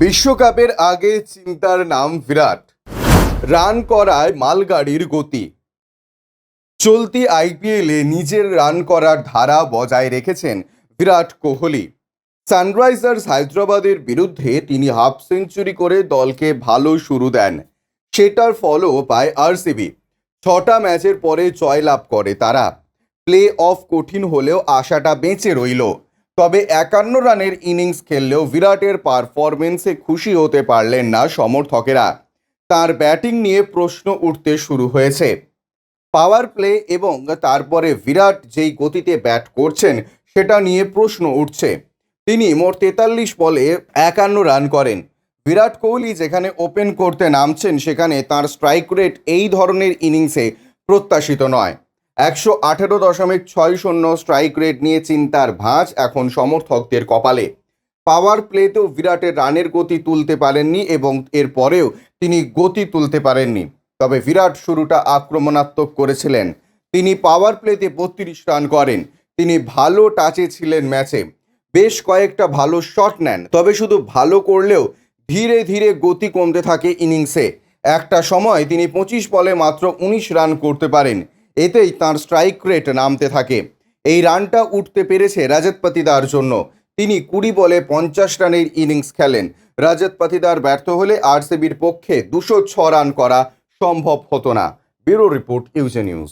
বিশ্বকাপের আগে চিন্তার নাম বিরাট। রান করায় মালগাড়ির গতি। চলতি আইপিএলে নিজের রান করার ধারা বজায় রেখেছেন বিরাট কোহলি। সানরাইজার্স হায়দ্রাবাদের বিরুদ্ধে তিনি হাফ সেঞ্চুরি করে দলকে ভালো শুরু দেন। সেটার ফলও পায় আরসিবি। ছটা ম্যাচের পরে জয়লাভ করে তারা। প্লে অফ কঠিন হলেও আশাটা বেঁচে রইল। তবে একান্ন রানের ইনিংস খেললেও বিরাটের পারফরমেন্সে খুশি হতে পারলেন না সমর্থকেরা। তার ব্যাটিং নিয়ে প্রশ্ন উঠতে শুরু হয়েছে। পাওয়ার প্লে এবং তারপরে বিরাট যেই গতিতে ব্যাট করছেন, সেটা নিয়ে প্রশ্ন উঠছে। তিনি মোট তেতাল্লিশ বলে একান্ন রান করেন। বিরাট কোহলি যেখানে ওপেন করতে নামছেন, সেখানে তার স্ট্রাইক রেট এই ধরনের ইনিংসে প্রত্যাশিত নয়। একশো আঠেরো দশমিক ছয় শূন্য স্ট্রাইক রেট নিয়ে চিন্তার ভাঁজ এখন সমর্থকদের কপালে। পাওয়ার প্লেতেও বিরাটের রানের গতি তুলতে পারেননি এবং এর পরেও তিনি গতি তুলতে পারেননি। তবে বিরাট শুরুটা আক্রমণাত্মক করেছিলেন। তিনি পাওয়ার প্লেতে বত্রিশ রান করেন। তিনি ভালো টাচে ছিলেন ম্যাচে। বেশ কয়েকটা ভালো শট নেন। তবে শুধু ভালো করলেও ধীরে ধীরে গতি কমতে থাকে ইনিংসে একটা সময় তিনি পঁচিশ বলে মাত্র উনিশ রান করতে পারেন। এতেই তার স্ট্রাইক রেট নামতে থাকে। এই রানটা উঠতে পেরেছে রাজত পাতিদার জন্য। তিনি কুড়ি বলে পঞ্চাশ রানের ইনিংস খেলেন। রাজত পাতিদার ব্যর্থ হলে আরসিবির পক্ষে দুশো ছ রান করা সম্ভব হতো না। ব্যুরো রিপোর্ট ইউজে নিউজ।